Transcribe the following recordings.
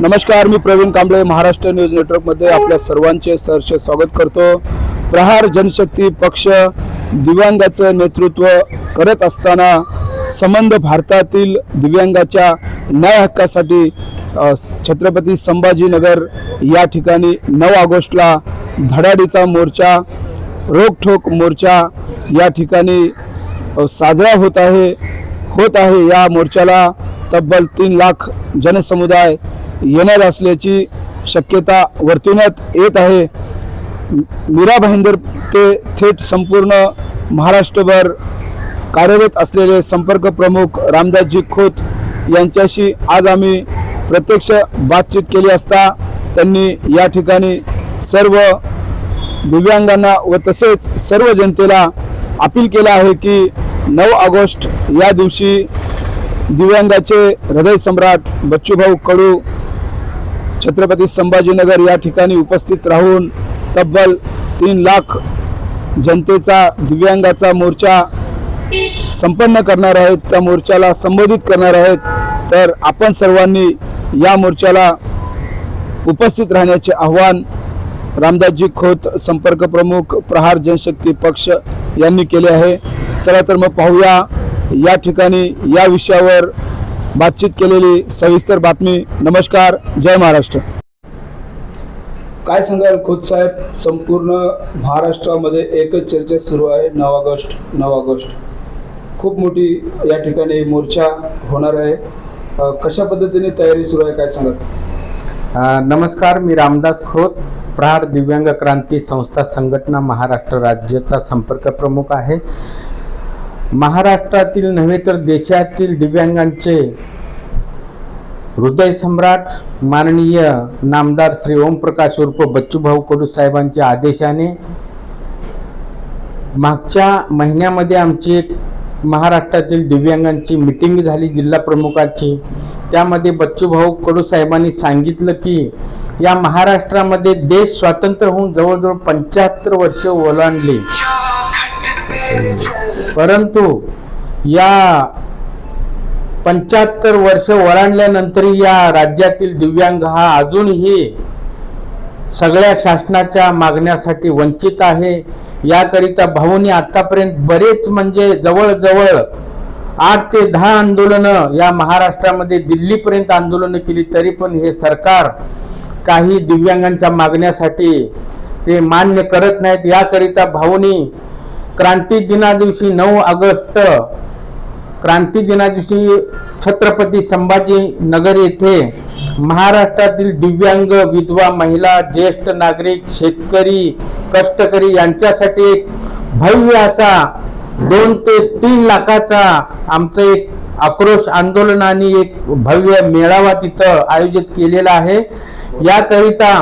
नमस्कार मी प्रवीण कांबळे महाराष्ट्र न्यूज नेटवर्कमध्ये आपल्या सर्वांचे सहर्ष स्वागत करतो. प्रहार जनशक्ती पक्ष दिव्यांगाचं नेतृत्व करत असताना संबंध भारतातील दिव्यांगाच्या न्याय हक्कासाठी छत्रपती संभाजीनगर या ठिकाणी नऊ ऑगस्टला धडाडीचा मोर्चा रोकठोक मोर्चा या ठिकाणी साजरा होत आहे होत आहे. या मोर्चाला तब्बल तीन लाख जनसमुदाय येणार असल्याची शक्यता वर्तवण्यात येत आहे. मीरा भाईंदर ते थेट संपूर्ण महाराष्ट्रभर कार्यरत असलेले संपर्क प्रमुख रामदासजी खोत यांच्याशी आज आम्ही प्रत्यक्ष बातचीत केली असता त्यांनी या ठिकाणी सर्व दिव्यांगांना व तसेच सर्व जनतेला अपील केलं आहे की नऊ ऑगस्ट या दिवशी दिव्यांगाचे हृदयसम्राट बच्चूभाऊ कडू छत्रपती संभाजीनगर या ठिकाणी उपस्थित राहून तब्बल तीन लाख जनतेचा दिव्यांगाचा मोर्चा संपन्न करणार आहेत त्या मोर्चाला संबोधित करणार आहेत. तर आपण सर्वांनी या मोर्चाला उपस्थित राहण्याचे आव्हान रामदासजी खोत संपर्क प्रमुख प्रहार जनशक्ती पक्ष यांनी केले आहे. चला तर मग पाहूया या ठिकाणी या विषयावर बातचीत केलेली सविस्तर बातमी. नमस्कार जय महाराष्ट्र. काय सांगाल खोत साहेब? संपूर्ण महाराष्ट्रामध्ये एकच चर्चा सुरू आहे नऊ ऑगस्ट नऊ ऑगस्ट. खूप मोठी या ठिकाणी मोर्चा होणार आहे. कशा पद्धतीने तयारी सुरू आहे काय सांगाल? नमस्कार मी रामदास खोत प्रहार दिव्यांग क्रांती संस्था संघटना महाराष्ट्र राज्याचा संपर्क प्रमुख आहे. महाराष्ट्रातील नव्हे तर देशातील दिव्यांगांचे हृदय सम्राट माननीय नामदार श्री ओमप्रकाश उर्फ बच्चूभाऊ कडू साहेबांच्या आदेशाने मागच्या महिन्यामध्ये आमची एक महाराष्ट्रातील दिव्यांगांची मिटिंग झाली जिल्हा प्रमुखाची. त्यामध्ये बच्चूभाऊ कडू साहेबांनी सांगितलं की या महाराष्ट्रामध्ये देश स्वातंत्र्य होऊन जवळजवळ पंच्याहत्तर वर्ष ओलांडली. परंतु या पंच्याहत्तर वर्ष ओलांडल्यानंतरही या राज्यातील दिव्यांग हा अजूनही सगळ्या शासनाच्या मागण्यासाठी वंचित आहे. याकरिता भाऊनी आतापर्यंत बरेच म्हणजे जवळजवळ आठ ते दहा आंदोलनं या महाराष्ट्रामध्ये दिल्लीपर्यंत आंदोलनं केली तरी पण हे सरकार काही दिव्यांगांच्या मागण्यासाठी ते मान्य करत नाहीत. याकरिता भाऊनी क्रांती दिना दिवशी नऊ ऑगस्ट क्रांती दिना दिवशी छत्रपती संभाजी नगर येथे महाराष्ट्रातील दिव्यांग विधवा महिला ज्येष्ठ नागरिक शेतकरी कष्टकरी यांच्यासाठी एक भव्य असा दोन ते तीन लाखाचा आमचं एक आक्रोश आंदोलन आणि एक भव्य मेळावा तिथं आयोजित केलेला आहे. याकरिता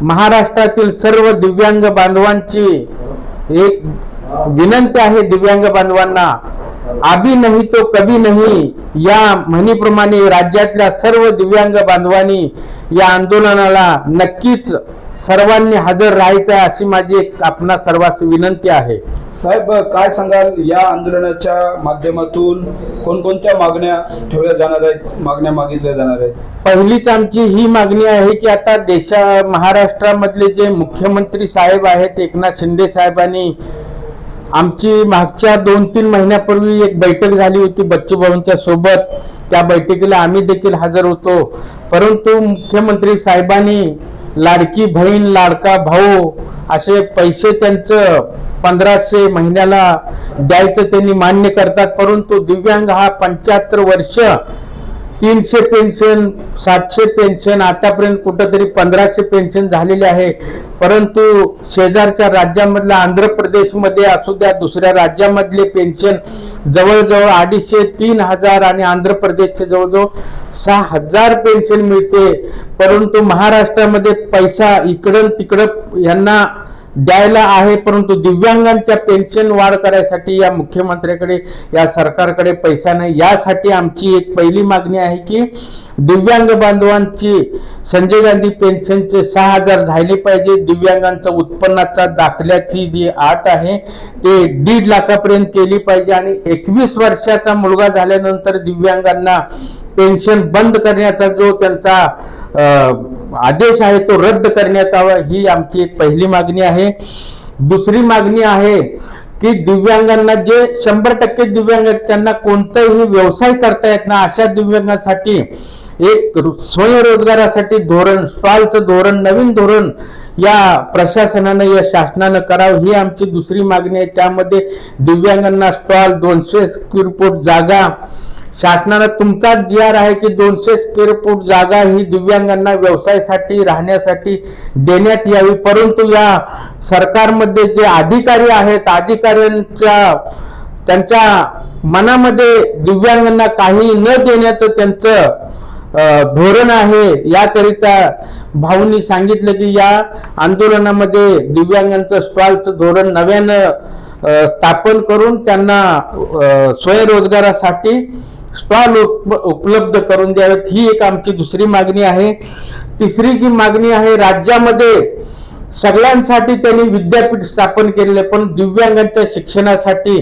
महाराष्ट्रातील सर्व दिव्यांग बांधवांची एक विनंती आहे दिव्यांग बांधवांना आभी नाही तो कभी नाही. या म्हणीप्रमाणे राज्यातल्या सर्व दिव्यांग बांधवांनी या आंदोलनाला नक्कीच सर्वांनी हजर राहायचं आहे अशी माझी एक आपणा सर्वांस विनंती आहे. साहेब काय सांगाल? या आंदोलनाच्या माध्यमातून कोणकोणत्या मागण्या ठेवल्या जाणार आहेत मागण्या मागितल्या जाणार आहेत? पहिलीच आमची ही मागणी आहे की आता देशा महाराष्ट्रामधले जे मुख्यमंत्री साहेब आहेत एकनाथ शिंदे साहेबांनी आमची मागच्या दोन तीन महिन्यापूर्वी एक बैठक झाली होती बच्चू भाऊंच्या सोबत. त्या बैठकीला आम्ही देखील हजर होतो. परंतु मुख्यमंत्री साहेबांनी लाडकी बहीण लाडका भाऊ असे पैसे त्यांचं पंधराशे महिन्याला द्यायचं त्यांनी मान्य करतात. परंतु दिव्यांग हा पंच्याहत्तर वर्ष तीनशे पेन्शन सातशे पेन्शन आतापर्यंत कुठंतरी पंधराशे पेन्शन झालेले आहे. परंतु शेजारच्या राज्यामधल्या आंध्र प्रदेशमध्ये असू द्या दुसऱ्या राज्यामधले पेन्शन जवळजवळ अडीचशे तीन हजार आणि आंध्र प्रदेशचे जवळजवळ सहा हजार पेन्शन मिळते. परंतु महाराष्ट्रामध्ये पैसा इकडं तिकडं यांना द्यायला आहे परंतु दिव्यांगांच्या पेन्शन वाढ करायसाठी या मुख्यमंत्र्याकडे या सरकारकडे पैसा नाही. यासाठी आमची एक पहिली मागणी आहे की दिव्यांग बांधवांची संजय गांधी पेन्शनचे सहा हजार झाले पाहिजे. दिव्यांगांचा उत्पन्नाचा दाखल्याची जी आट आहे ते दीड लाखापर्यंत केली पाहिजे आणि एकवीस वर्षाचा मुलगा झाल्यानंतर दिव्यांगांना पेन्शन बंद करण्याचा जो त्यांचा आदेश आहे तो रद्द करण्यात यावा ही आमची एक पहिली मागणी आहे. दुसरी मागणी आहे की दिव्यांगांना जे शंभर टक्के दिव्यांग आहेत त्यांना कोणताही व्यवसाय करता येत ना अशा दिव्यांगांसाठी एक रु- स्वयंरोजगारासाठी धोरण स्टॉलचं धोरण नवीन धोरण या प्रशासनानं या शासनानं करावं ही आमची दुसरी मागणी आहे. त्यामध्ये दिव्यांगांना स्टॉल दोनशे स्क्वेअर फूट जागा शासनानं तुमचा जी आर आहे की दोनशे स्क्वेअर फूट जागा ही दिव्यांगांना व्यवसायासाठी राहण्यासाठी देण्यात यावी. परंतु या सरकारमध्ये जे अधिकारी आहेत अधिकाऱ्यांच्या त्यांच्या मनामध्ये दिव्यांगांना काही न देण्याचं त्यांचं धोरण आहे. याकरिता भाऊंनी सांगितलं की या आंदोलनामध्ये दिव्यांगांचं स्टॉलचं धोरण नव्यानं स्थापन करून त्यांना स्वयंरोजगारासाठी स्टॉल उप उपलब्ध करून द्यावेत. ही एक आमची दुसरी मागणी आहे. तिसरी जी मागणी आहे राज्यामध्ये सगळ्यांसाठी त्यांनी विद्यापीठ स्थापन केलेले पण दिव्यांगांच्या शिक्षणासाठी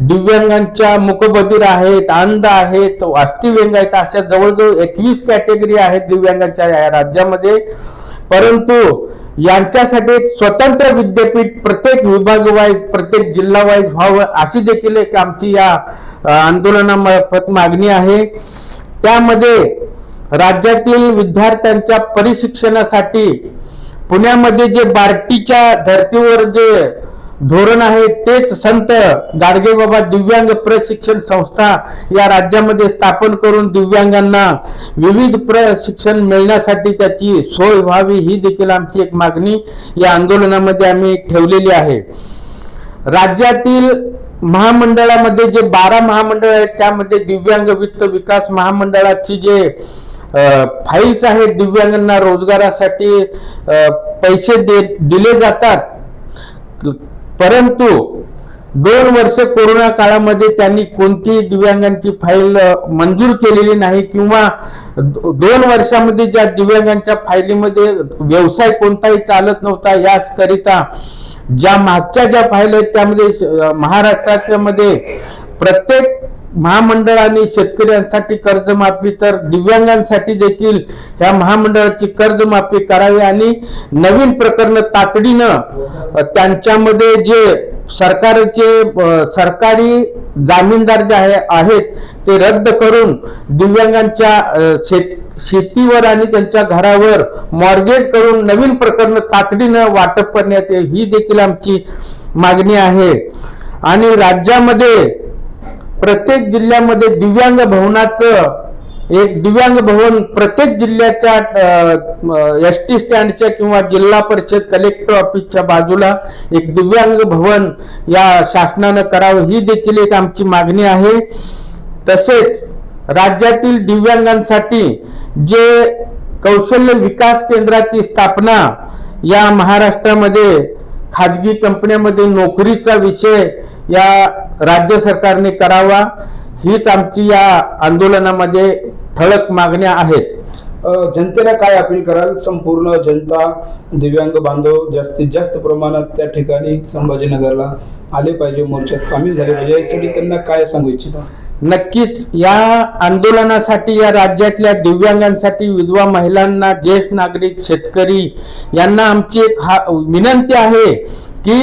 दिव्यांगांच्या मुकबधीर आहेत अंध आहेत वास्तिव्यंग आहेत अशा जवळजवळ एकवीस कॅटेगरी आहेत दिव्यांगांच्या राज्यामध्ये. परंतु यांच्यासाठी एक स्वतंत्र विद्यापीठ प्रत्येक विभाग वाईज प्रत्येक जिल्हा वाईज व्हावं अशी देखील एक आमची या आंदोलनामार्फत मागणी आहे. त्यामध्ये राज्यातील विद्यार्थ्यांच्या परिशिक्षणासाठी पुण्यामध्ये जे बार्टीच्या धर्तीवर जे धोरण आहे तेच संत गाडगेबाबा दिव्यांग प्रशिक्षण संस्था या राज्यामध्ये स्थापन करून दिव्यांगांना विविध प्रशिक्षण मिळण्यासाठी त्याची सोय व्हावी ही देखील आमची एक मागणी या आंदोलनामध्ये आम्ही ठेवलेली आहे. राज्यातील महामंडळामध्ये जे बारा महामंडळ आहेत त्यामध्ये दिव्यांग वित्त विकास महामंडळाची जे फाईल्स आहेत दिव्यांगांना रोजगारासाठी पैसे दे दिले जातात. परंतु दोन वर्ष कोरोना काळामध्ये त्यांनी कोणतीही दिव्यांगांची फाईल मंजूर केलेली नाही किंवा दोन वर्षामध्ये ज्या दिव्यांगांच्या फायलीमध्ये व्यवसाय कोणताही चालत नव्हता याच करिता ज्या मागच्या ज्या फाईल आहेत त्यामध्ये महाराष्ट्राच्यामध्ये प्रत्येक महामंडळाने शेतकऱ्यांसाठी कर्जमाफी तर दिव्यांगांसाठी देखील ह्या महामंडळाची कर्जमाफी करावी आणि नवीन प्रकरण तातडीनं त्यांच्यामध्ये जे सरकारचे सरकारी जामीनदार जे आहे आहेत ते रद्द करून दिव्यांगांच्या शेत शेतीवर आणि त्यांच्या घरावर मॉर्गेज करून नवीन प्रकरण तातडीनं वाटप करण्यात येईल ही देखील आमची मागणी आहे. आणि राज्यामध्ये प्रत्येक जिल्ह्यामध्ये दिव्यांग भवनाचं एक दिव्यांग भवन प्रत्येक जिल्ह्याच्या एस टी स्टँडच्या किंवा जिल्हा परिषद कलेक्टर ऑफिसच्या बाजूला एक दिव्यांग भवन या शासनानं करावं ही देखील एक आमची मागणी आहे. तसेच राज्यातील दिव्यांगांसाठी जे कौशल्य विकास केंद्राची स्थापना या महाराष्ट्रामध्ये खाजगी कंपन्यामध्ये नोकरीचा विषय या राज्य सरकारने करावा. हीच आमची या आंदोलनामध्ये ठळक मागण्या आहेत. जनतेला काय अपील कराल? संपूर्ण जनता दिव्यांग बांधव जास्तीत जास्त प्रमाणात त्या ठिकाणी संभाजीनगरला आले पाहिजे मोर्चात सामील झाले पाहिजे. यासाठी त्यांना काय सांगू इच्छिता? नक्कीच या आंदोलनासाठी या राज्यातल्या दिव्यांगांसाठी विधवा महिलांना ज्येष्ठ नागरिक शेतकरी यांना आमची एक हा विनंती आहे की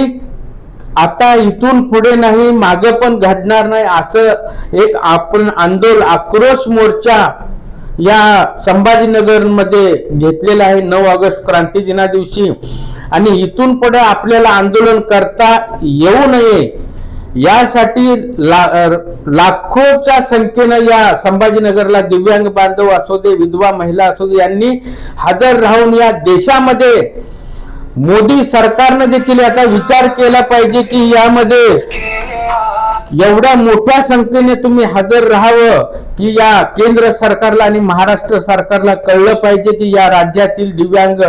आता इथून पुढे नाही मागे पण घडणार नाही असं एक आपण आंदोलन आक्रोश मोर्चा या संभाजीनगरमध्ये घेतलेला आहे. नऊ ऑगस्ट क्रांती दिना दिवशी. आणि इथून पुढे आपल्याला आंदोलन करता येऊ नये. यासाठी ला लाखोच्या संख्येनं या संभाजीनगरला दिव्यांग बांधव असू दे विधवा महिला असू दे यांनी हजर राहून या देशामध्ये मोदी सरकारनं देखील याचा विचार केला पाहिजे की यामध्ये एवढ्या मोठ्या संख्येने तुम्ही हजर राहावं की या केंद्र सरकारला आणि महाराष्ट्र सरकारला कळलं पाहिजे की या राज्यातील दिव्यांग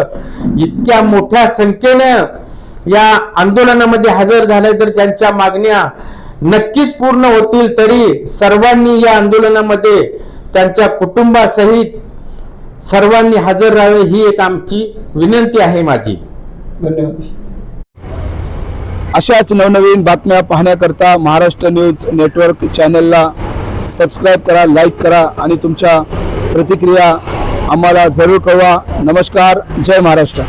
इतक्या मोठ्या संख्येनं या आंदोलनामध्ये हजर झाले तर त्यांच्या मागण्या नक्कीच पूर्ण होतील. तरी सर्वांनी या आंदोलनामध्ये त्यांच्या कुटुंबासहित सर्वांनी हजर राहावे ही एक आमची विनंती आहे माझी. धन्यवाद. अशाच नवनवीन बातम्या पाहण्याकरता महाराष्ट्र न्यूज नेटवर्क चॅनलला सबस्क्राईब करा लाईक करा आणि तुमच्या प्रतिक्रिया आम्हाला जरूर कळवा. नमस्कार. जय महाराष्ट्र.